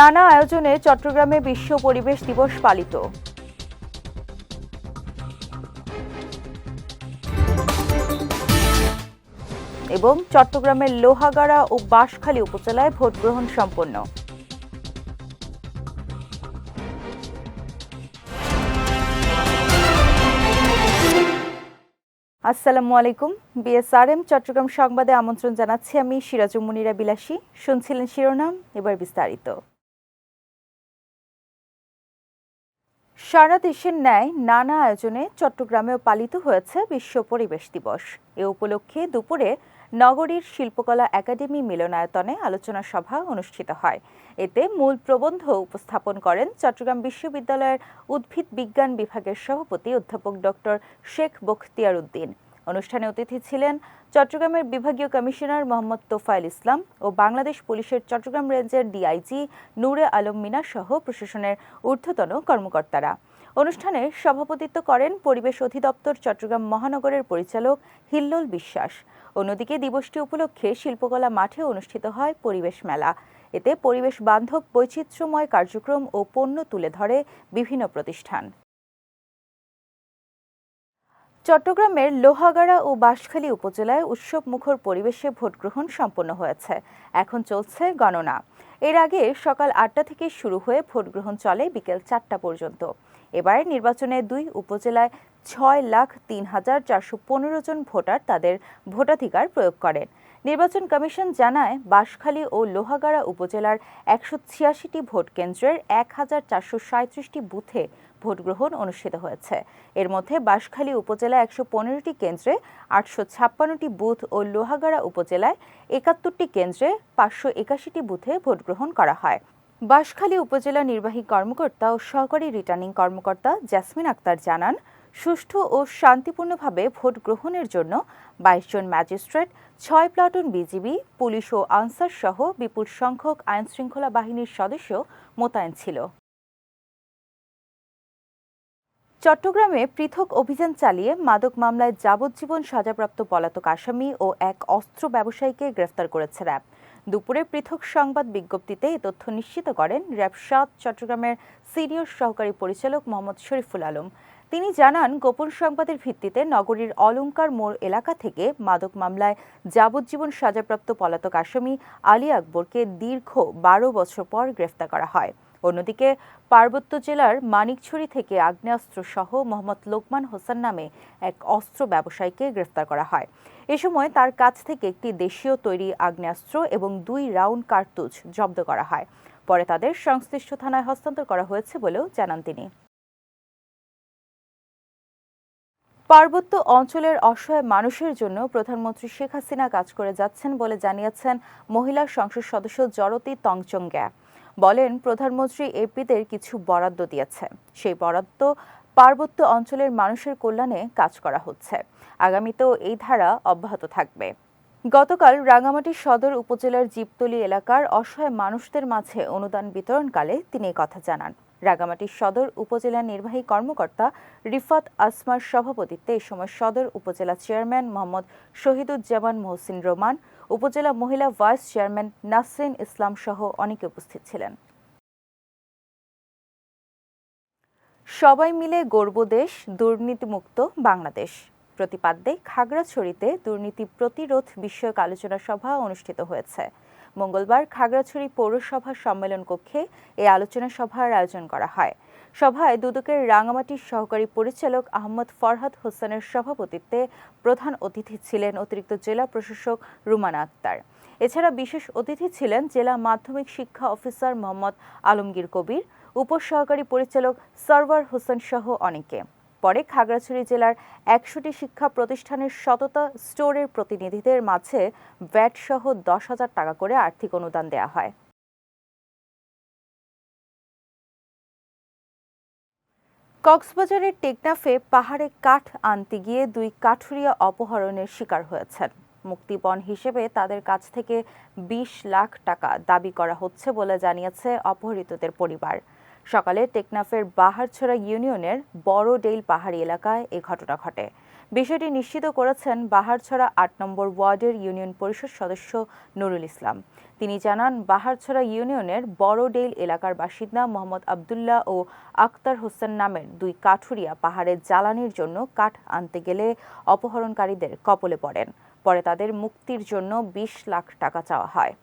নানা আয়োজনে চট্টগ্রামে বিশ্ব পরিবেশ দিবস পালিত। এবং চট্টগ্রামের লোহাগাড়া ও বাঁশখালী উপজেলায় ভোট গ্রহণ সম্পন্ন। আসসালামু আলাইকুম। বিএসআরএম চট্টগ্রাম সংবাদে আমন্ত্রণ জানাচ্ছি আমি সিরাজুম মুনিরা বিলাসী। শুনছিলেন শিরোনাম, এবার বিস্তারিত। সারা দেশের ন্যায় নানা আয়োজনে চট্টগ্রামেও পালিত হয়েছে বিশ্ব পরিবেশ দিবস। এ উপলক্ষে দুপুরে নগরীর শিল্পকলা একাডেমি মিলনায়তনে আলোচনা সভা অনুষ্ঠিত হয়। এতে মূল প্রবন্ধ উপস্থাপন করেন চট্টগ্রাম বিশ্ববিদ্যালয়ের উদ্ভিদ বিজ্ঞান বিভাগের সভাপতি অধ্যাপক ডক্টর শেখ বখতিয়ার উদ্দিন। অনুষ্ঠানে অতিথি ছিলেন চট্টগ্রামের বিভাগীয় কমিশনার মোহাম্মদ তোফায়েল ইসলাম ও বাংলাদেশ পুলিশের চট্টগ্রাম রেঞ্জের ডিআইজি নূরে আলম মিনা সহ প্রশাসনের ঊর্ধ্বতন কর্মকর্তারা। অনুষ্ঠানে সভাপতিত্ব করেন পরিবেশ অধিদপ্তর চট্টগ্রাম মহানগরের পরিচালক হিল্লোল বিশ্বাস। অন্যদিকে দিবসটি উপলক্ষে শিল্পকলা মাঠে অনুষ্ঠিত হয় পরিবেশ মেলা। এতে পরিবেশ বান্ধব বৈচিত্র্যময় কার্যক্রম ও পণ্য তুলে ধরে বিভিন্ন প্রতিষ্ঠান। চট্টগ্রামের লোহাগাড়া ও বাঁশখালী উপজেলায় উৎসব মুখর পরিবেশে ভোট গ্রহণ সম্পন্ন হয়েছে। এখন চলছে গণনা। এর আগে সকাল আটটা থেকে শুরু হয়ে ভোট গ্রহণ চলে বিকেল চারটা পর্যন্ত। এবারের নির্বাচনে দুই উপজেলায় ছয় লাখ তিন হাজার চারশো পনেরো জন ভোটার তাদের ভোটাধিকার প্রয়োগ করেন। নির্বাচন কমিশন জানায়, বাঁশখালী ও লোহাগাড়া উপজেলার একশো ছিয়াশিটি ভোট কেন্দ্রের এক হাজার চারশো সাঁত্রিশটি বুথে ভোট গ্রহণ অনুষ্ঠিত হয়েছে। এর মধ্যে বাঁশখালী উপজেলা একশো পনেরোটি কেন্দ্রে আটশো ছাপ্পান্নটি বুথ ও লোহাগাড়া উপজেলায় একাত্তরটি কেন্দ্রে পাঁচশো একাশিটি বুথে ভোট গ্রহণ করা হয়। বাঁশখালী উপজেলা নির্বাহী কর্মকর্তা ও সহকারী রিটার্নিং কর্মকর্তা জ্যাসমিন আক্তার জানান সুষ্ঠু ও শান্তিপূর্ণভাবে ভোট গ্রহণের জন্য বাইশ জন ম্যাজিস্ট্রেট, ছয় প্লাটুন বিজিবি, পুলিশ ও আনসার সহ বিপুল সংখ্যক আইনশৃঙ্খলা বাহিনীর সদস্য মোতায়েন ছিল। চট্টগ্রামে পৃথক অভিযান চালিয়ে মাদক মামলায় যাবজ্জীবন সাজাপ্রাপ্ত পলাতক আসামি ও এক অস্ত্র ব্যবসায়ীকে গ্রেফতার করেছে র্যাব। দুপুরে পৃথক সংবাদ বিজ্ঞপ্তিতে এ তথ্য নিশ্চিত করেন র্যাব সাত চট্টগ্রামের সিনিয়র সহকারী পরিচালক মোহাম্মদ শরীফুল আলম। তিনি জানান, গোপন সংবাদের ভিত্তিতে নগরীর অলঙ্কার মোড় এলাকা থেকে মাদক মামলায় যাবজ্জীবন সাজাপ্রাপ্ত পলাতক আসামি আলী আকবরকে দীর্ঘ বারো বছর পর গ্রেফতার করা হয়। অন্যদিকে পার্বত্য জেলার মানিকছড়ি থেকে আগ্নেয়াস্ত্র সহ মোহাম্মদ লোকমান হোসেন নামে এক অস্ত্র ব্যবসায়ীকে গ্রেফতার করা হয়। এ সময় তার কাছ থেকে একটি দেশীয় তৈরি আগ্নেয়াস্ত্র এবং দুই রাউন্ড কার্তুজ জব্দ করা হয়। পরে তাদের সংশ্লিষ্ট থানায় হস্তান্তর করা হয়েছে বলেও জানান তিনি। পার্বত্য অঞ্চলের অসহায় মানুষের জন্য প্রধানমন্ত্রী শেখ হাসিনা কাজ করে যাচ্ছেন বলে জানিয়েছেন মহিলা সংসদ সদস্য জরতি তংচং গ্যা বলেন, প্রধানমন্ত্রী এপিদের কিছু বরাদ্দ দিয়েছে। সেই বরাদ্দ পার্বত্য অঞ্চলের মানুষের কল্যাণে কাজ করা হচ্ছে। আগামীতেও এই ধারা অব্যাহত থাকবে। গতকাল রাঙামাটি সদর উপজেলার জীবতলী এলাকার অসহায় মানুষদের মাঝে অনুদান বিতরণকালে তিনি কথা জানান। রাগামাটি সদর উপজেলা নির্বাহী কর্মকর্তা রিফাত আসমার সভাপতিত্বে এ সময় সদর উপজেলা চেয়ারম্যান মোহাম্মদ শহীদুজ্জামান মহসিন রোমান, উপজেলা মহিলা ভাইস চেয়ারম্যান নাসরিন ইসলাম সহ অনেকে উপস্থিত ছিলেন। সবাই মিলে গর্ব দেশ, দুর্নীতিমুক্ত বাংলাদেশ। প্রতিপাদ্যে খাগড়াছড়িতে দুর্নীতি প্রতিরোধ বিষয়ক আলোচনা সভা অনুষ্ঠিত হয়েছে। মঙ্গলবার খাগড়াছড়ি পৌরসভা সম্মেলন কক্ষে এই আলোচনা সভার আয়োজন করা হয়। সভায় দুদকের রাঙামাটির সহকারী পরিচালক আহমদ ফরহাদ হোসেনের সভাপতিত্বে প্রধান অতিথি ছিলেন অতিরিক্ত জেলা প্রশাসক রুমানা আক্তার। এছাড়া বিশেষ অতিথি ছিলেন জেলা মাধ্যমিক শিক্ষা অফিসার মোহাম্মদ আলমগীর কবির উপসহকারী পরিচালক সরওয়ার হোসেন সহ অনেকে। পরে খাগড়াছড়ি জেলার একশোটি শিক্ষা প্রতিষ্ঠানের সততা স্টোরের প্রতিনিধিদের মাঝে ভ্যাট সহ দশ হাজার টাকা করে আর্থিক অনুদান দেয়া হয়। কক্সবাজারের টেকনাফে পাহাড়ে কাঠ আনতে গিয়ে দুই কাঠুরিয়া অপহরণের শিকার হয়েছেন। মুক্তিপণ হিসেবে তাদের কাছ থেকে বিশ লাখ টাকা দাবি করা হচ্ছে বলে জানিয়েছে অপহৃতদের পরিবার। সকালে টেকনাফের বাহারছড়া ইউনিয়নের বড় ডেইল পাহাড়ি এলাকায় এ ঘটনা ঘটে। বিষয়টি নিশ্চিত করেছেন বাহারছড়া আট নম্বর ওয়ার্ডের ইউনিয়ন পরিষদ সদস্য নুরুল ইসলাম। তিনি জানান, বাহারছড়া ইউনিয়নের বড়ডেইল এলাকার বাসিন্দা মোহাম্মদ আবদুল্লাহ ও আক্তার হোসেন নামের দুই কাঠুরিয়া পাহাড়ে জ্বালানির জন্য কাঠ আনতে গেলে অপহরণকারীদের কপলে পড়েন। পরে তাদের মুক্তির জন্য বিশ লাখ টাকা চাওয়া হয়।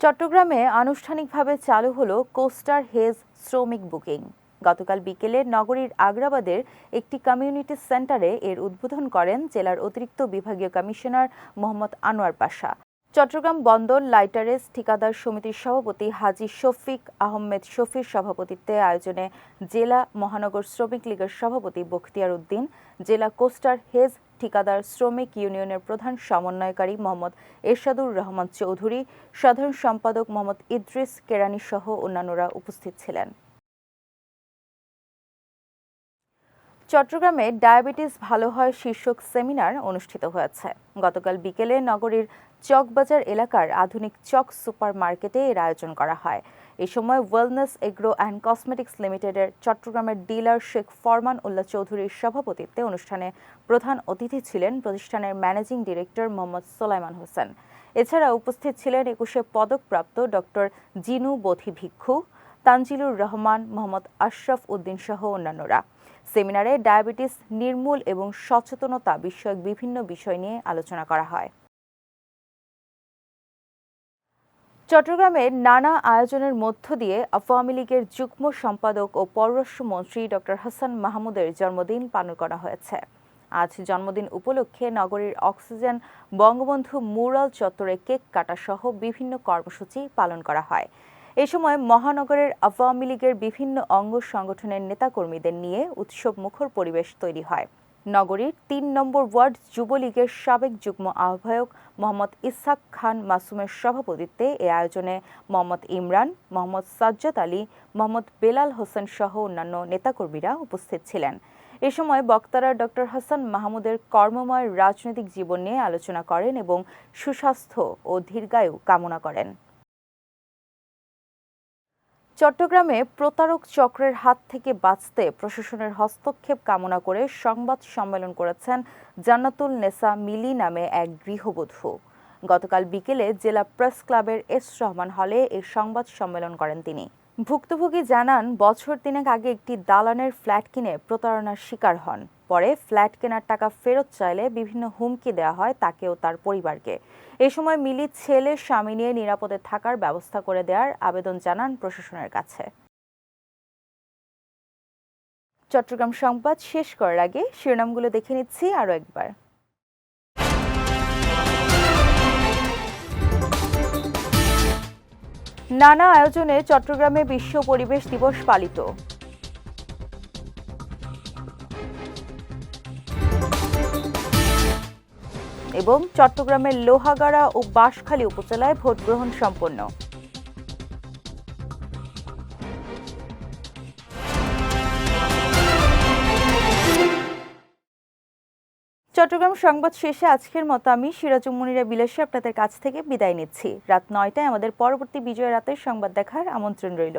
চট্টগ্রামে আনুষ্ঠানিকভাবে চালু হলো কোস্টার হেজ শ্রমিক বুকিং। গতকাল বিকেলে নগরীর আগ্রাবাদের একটি কমিউনিটি সেন্টারে এর উদ্বোধন করেন জেলার অতিরিক্ত বিভাগীয় কমিশনার মোহাম্মদ আনোয়ার পাশা। চট্টগ্রাম বন্দর লাইটারেস ঠিকাদার সমিতির সভাপতি হাজি শফিক আহমেদ শফির সভাপতিত্বে আয়োজনে জেলা মহানগর শ্রমিক লীগের সভাপতি বখতিয়ার উদ্দিন, জেলা কোস্টার হেজ ঠিকাদার শ্রমিক ইউনিয়নের প্রধান সমন্বয়কারী মোহাম্মদ এরশাদুর রহমান চৌধুরী, সাধারণ সম্পাদক মোহাম্মদ ইদ্রিস কেরানি সহ অন্যান্যরা উপস্থিত ছিলেন। চট্টগ্রামে ডায়াবেটিস ভালো হয় শীর্ষক সেমিনার অনুষ্ঠিত হয়েছে। গতকাল বিকেলে নগরীর চকবাজার এলাকার আধুনিক চক সুপার মার্কেটে এর আয়োজন করা হয়। এ সময় ওয়েলনেস এগ্রো অ্যান্ড কসমেটিক্স লিমিটেডের চট্টগ্রামের ডিলার শেখ ফরমান উল্লাহ চৌধুরীর সভাপতিত্বে অনুষ্ঠানে প্রধান অতিথি ছিলেন প্রতিষ্ঠানের ম্যানেজিং ডিরেক্টর মোহাম্মদ সোলাইমান হোসেন। এছাড়া উপস্থিত ছিলেন একুশে পদকপ্রাপ্ত ডক্টর জিনু বথি ভিক্ষু, তানজিলুর রহমান, মোহাম্মদ আশরাফ উদ্দিন সহ অন্যান্যরা। সেমিনারে ডায়াবেটিস, নির্মূল এবং সচেতনতা বিষয়ক বিভিন্ন বিষয় নিয়ে আলোচনা করা হয়। চট্টগ্রামে নানা আয়োজনের মধ্য দিয়ে আওয়ামী লীগের যুগ্ম সম্পাদক ও পররাষ্ট্রমন্ত্রী ডক্টর হাসান মাহমুদের জন্মদিন পালন করা হয়েছে। আজ জন্মদিন উপলক্ষে নগরীর অক্সিজেন বঙ্গবন্ধু মুরাল চত্বরে কেক কাটা সহ বিভিন্ন কর্মসূচি পালন করা হয়। এ সময় মহানগরের আওয়ামী লীগের বিভিন্ন অঙ্গ সংগঠনের নেতাকর্মীদের নিয়ে উৎসব মুখর পরিবেশ তৈরি হয়। নগরীর তিন নম্বর ওয়ার্ড যুবলীগের সাবেক যুগ্ম আহ্বায়ক মোহাম্মদ ইসহাক খান মাসুমের সভাপতিত্বে এ আয়োজনে মোহাম্মদ ইমরান, মোহাম্মদ সাজ্জাদ আলী, মোহাম্মদ বেলাল হোসেন সহ অন্যান্য নেতাকর্মীরা উপস্থিত ছিলেন। এ সময় বক্তারা ডক্টর হাসান মাহমুদের কর্মময় রাজনৈতিক জীবন নিয়ে আলোচনা করেন এবং সুস্বাস্থ্য ও দীর্ঘায়ু কামনা করেন। চট্টগ্রামে প্রতারক চক্রের হাত থেকে বাঁচতে প্রশাসনের হস্তক্ষেপ কামনা করে সংবাদ সম্মেলন করেছেন জান্নাতুল নেসা মিলি নামে এক গৃহবধূ। গতকাল বিকেলে জেলা প্রেস ক্লাবের এস রহমান হলে এই সংবাদ সম্মেলন করেন তিনি। ভুক্তভোগী জানান, বছর তিনেক আগে একটি দালানের ফ্ল্যাট কিনে প্রতারণার শিকার হন। পরে ফ্ল্যাট কেনার টাকা ফেরত চাইলে বিভিন্ন হুমকি দেওয়া হয় তাকেও তার পরিবারকে। এ সময় মিলি ছেলে, স্বামী নিয়ে নিরাপদে থাকার ব্যবস্থা করে দেওয়ার আবেদন জানান প্রশাসনের কাছে। চট্টগ্রাম সংবাদ শেষ করার আগে শিরোনামগুলো দেখে নিচ্ছি আরও একবার। নানা আয়োজনে চট্টগ্রামে বিশ্ব পরিবেশ দিবস পালিত। এবং চট্টগ্রামের লোহাগাড়া ও বাঁশখালী উপজেলায় ভোট গ্রহণ সম্পন্ন। চট্টগ্রাম সংবাদ শেষে আজকের মতো আমি সিরাজুম মুনিরা বিলাসী আপনাদের কাছ থেকে বিদায় নিচ্ছি। রাত নয়টায় আমাদের পরবর্তী বিজয় রাতের সংবাদ দেখার আমন্ত্রণ রইল।